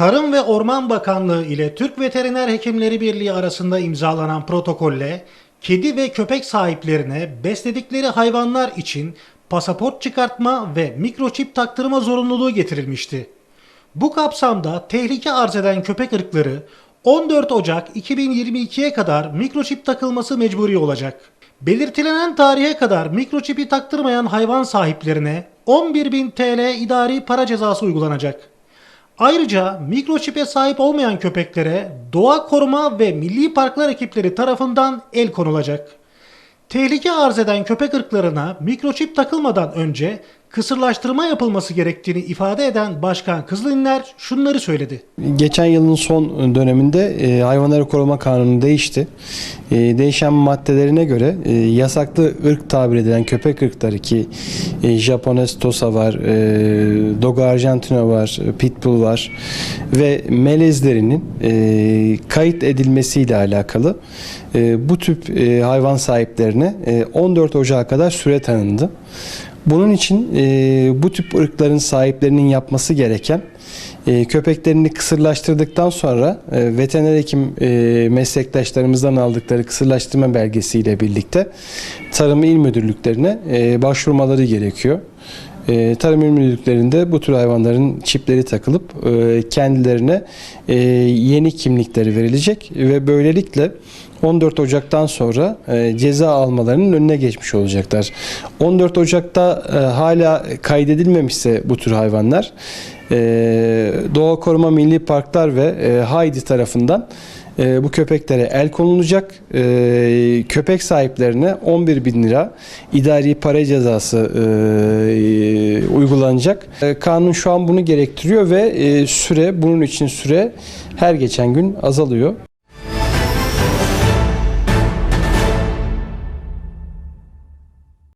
Tarım ve Orman Bakanlığı ile Türk Veteriner Hekimleri Birliği arasında imzalanan protokolle kedi ve köpek sahiplerine besledikleri hayvanlar için pasaport çıkartma ve mikroçip taktırma zorunluluğu getirilmişti. Bu kapsamda tehlike arz eden köpek ırkları 14 Ocak 2022'ye kadar mikroçip takılması mecburi olacak. Belirtilen tarihe kadar mikroçipi taktırmayan hayvan sahiplerine 11.000 TL idari para cezası uygulanacak. Ayrıca mikroçipe sahip olmayan köpeklere doğa koruma ve milli parklar ekipleri tarafından el konulacak. Tehlike arz eden köpek ırklarına mikroçip takılmadan önce kısırlaştırma yapılması gerektiğini ifade eden Başkan Kızılinler şunları söyledi. Geçen yılın son döneminde e, hayvanları koruma kanunu değişti. E, değişen maddelerine göre e, yasaklı ırk tabir edilen köpek ırkları ki e, Japones Tosa var, e, Dogo Argentino var, Pitbull var ve melezlerinin e, kayıt edilmesiyle alakalı e, bu tip e, hayvan sahiplerine e, 14 Ocak'a kadar süre tanındı. Bunun için e, bu tip ırkların sahiplerinin yapması gereken e, köpeklerini kısırlaştırdıktan sonra e, veteriner hekim e, meslektaşlarımızdan aldıkları kısırlaştırma belgesiyle birlikte tarım il müdürlüklerine e, başvurmaları gerekiyor. E, tarım il müdürlüklerinde bu tür hayvanların çipleri takılıp e, kendilerine e, yeni kimlikleri verilecek ve böylelikle 14 Ocak'tan sonra e, ceza almalarının önüne geçmiş olacaklar. 14 Ocak'ta e, hala kaydedilmemişse bu tür hayvanlar e, Doğa Koruma Milli Parklar ve Haydi tarafından e, bu köpeklere el konulacak. E, köpek sahiplerine 11 bin lira idari para cezası e, uygulanacak. E, kanun şu an bunu gerektiriyor ve e, süre bunun için süre her geçen gün azalıyor.